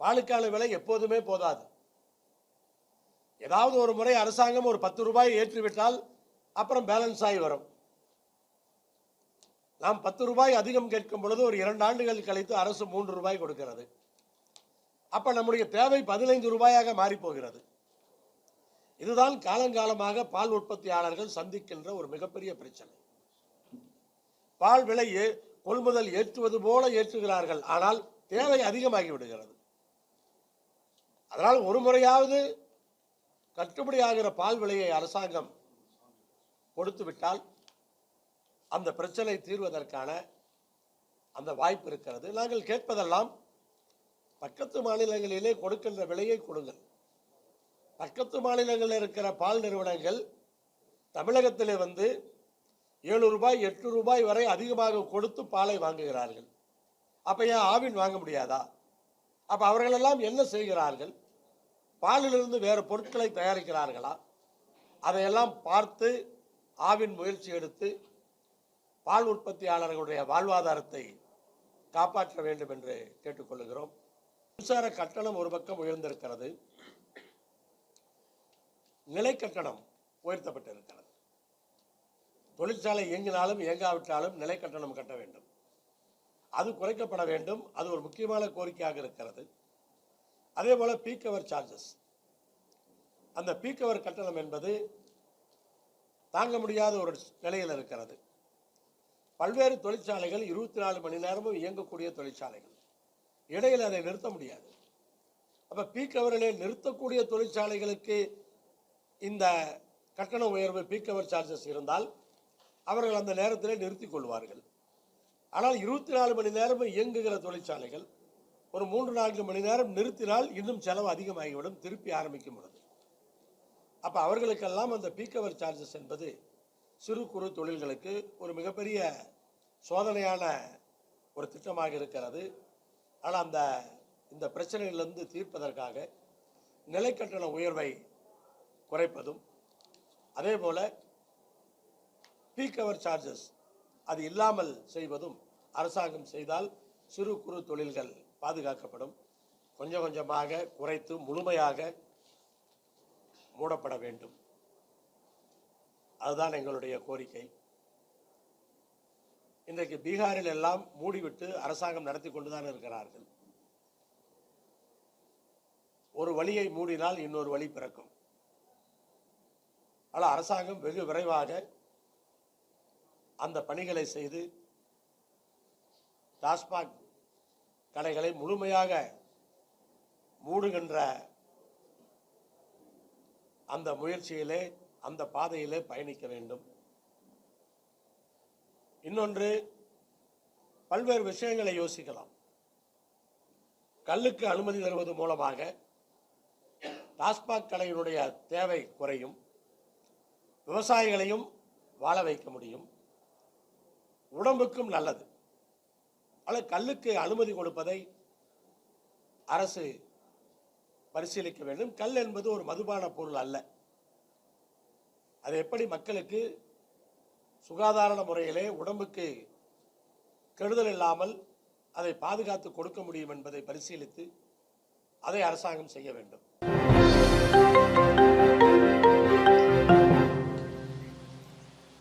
பாலுக்கான விலை எப்போதுமே போதாது. ஏதாவது ஒரு முறை அரசாங்கம் ஒரு பத்து ரூபாய் ஏற்றிவிட்டால் அப்புறம் பேலன்ஸ் ஆகி வரும். நாம் பத்து ரூபாய் அதிகம் கேட்கும் பொழுது ஒரு இரண்டு ஆண்டுகள் கழித்து அரசு மூன்று ரூபாய் கொடுக்கிறது. அப்ப நம்முடைய தேவை பதினைந்து ரூபாயாக மாறிப்போகிறது. இதுதான் காலங்காலமாக பால் உற்பத்தியாளர்கள் சந்திக்கின்ற ஒரு மிகப்பெரிய பிரச்சனை. பால் விலையை கொள்முதல் ஏற்றுவது போல ஏற்றுகிறார்கள் ஆனால் தேவை அதிகமாகி விடுகிறது. அதனால் ஒரு முறையாவது கட்டுப்படியாகிற பால் விலையை அரசாங்கம் கொடுத்து விட்டால் அந்த பிரச்சனை தீர்வதற்கான அந்த வாய்ப்பு இருக்கிறது. நாங்கள் கேட்பதெல்லாம் பக்கத்து மாநிலங்களிலே கொடுக்கின்ற விலையை கொடுங்கள். பக்கத்து மாநிலங்களில் இருக்கிற பால் நிறுவனங்கள் தமிழகத்திலே வந்து ஏழு ரூபாய் எட்டு ரூபாய் வரை அதிகமாக கொடுத்து பாலை வாங்குகிறார்கள். அப்போ ஏன் ஆவின் வாங்க முடியாதா? அப்போ அவர்களெல்லாம் என்ன செய்கிறார்கள்? பாலிலிருந்து வேறு பொருட்களை தயாரிக்கிறார்களா? அதையெல்லாம் பார்த்து ஆவின் முயற்சி எடுத்து பால் உற்பத்தியாளர்களுடைய வாழ்வாதாரத்தை காப்பாற்ற வேண்டும் என்று கேட்டுக்கொள்கிறோம் மின்சார கட்டணம் ஒரு பக்கம் உயர்ந்திருக்கிறது. நிலை கட்டணம் உயர்த்தப்பட்டிருக்கிறது. தொழிற்சாலை இயங்கினாலும் இயங்காவிட்டாலும் நிலை கட்டணம் கட்ட வேண்டும். அது குறைக்கப்பட வேண்டும். அது ஒரு முக்கியமான கோரிக்கையாக இருக்கிறது. அதே போல் பீக் அவர் சார்ஜஸ் அந்த பீக் அவர் கட்டணம் என்பது தாங்க முடியாத ஒரு நிலையில் இருக்கிறது. பல்வேறு தொழிற்சாலைகள் இருபத்தி நாலு மணி நேரமும் இயங்கக்கூடிய தொழிற்சாலைகள். இடையில் அதை நிறுத்த முடியாது. அப்போ பீக் அவர்களை நிறுத்தக்கூடிய தொழிற்சாலைகளுக்கு இந்த கட்டண உயர்வு பீக் அவர் சார்ஜஸ் இருந்தால் அவர்கள் அந்த நேரத்திலே நிறுத்திக் கொள்வார்கள். ஆனால் இருபத்தி நாலு மணி நேரமும் இயங்குகிற தொழிற்சாலைகள் ஒரு மூன்று நான்கு மணி நேரம் நிறுத்தினால் இன்னும் செலவு அதிகமாகிவிடும் திருப்பி ஆரம்பிக்கும் பொழுது. அப்போ அவர்களுக்கெல்லாம் அந்த பீக் அவர் சார்ஜஸ் என்பது சிறு குறு தொழில்களுக்கு ஒரு மிகப்பெரிய சோதனையான ஒரு திட்டமாக இருக்கிறது. ஆனால் அந்த இந்த பிரச்சனையிலிருந்து தீர்ப்பதற்காக நிலைக்கட்டண உயர்வை குறைப்பதும் அதே போல் பீக் அவர் சார்ஜஸ் அது இல்லாமல் செய்வதும் அரசாங்கம் செய்தால் சிறு குறு தொழில்கள் பாதுகாக்கப்படும். கொஞ்சம் கொஞ்சமாக குறைத்து முழுமையாக மூடப்பட வேண்டும். அதுதான் எங்களுடைய கோரிக்கை. இன்றைக்கு பீகாரில் எல்லாம் மூடிவிட்டு அரசாங்கம் நடத்தி கொண்டுதான் இருக்கிறார்கள். ஒரு வழியை மூடினால் இன்னொரு வழி பிறக்கும். ஆனால் அரசாங்கம் வெகு விரைவாக அந்த பணிகளை செய்து டாஸ்மாக் கடைகளை முழுமையாக மூடுகின்ற அந்த முயற்சியிலே அந்த பாதையிலே பயணிக்க வேண்டும். இன்னொன்று பல்வேறு விஷயங்களை யோசிக்கலாம். கல்லுக்கு அனுமதி தருவது மூலமாக டாஸ்மாக் கடையினுடைய தேவை குறையும். விவசாயிகளையும் வாழ வைக்க முடியும். உடம்புக்கும் நல்லது. ஆனால் கல்லுக்கு அனுமதி கொடுப்பதை அரசு பரிசீலிக்க வேண்டும். கல் என்பது ஒரு மதுபான பொருள் அல்ல. அது எப்படி மக்களுக்கு சுகாதார முறையிலே உடம்புக்கு கெடுதல் இல்லாமல் அதை பாதுகாத்து கொடுக்க முடியும் என்பதை பரிசீலித்து அதை அரசாங்கம் செய்ய வேண்டும்.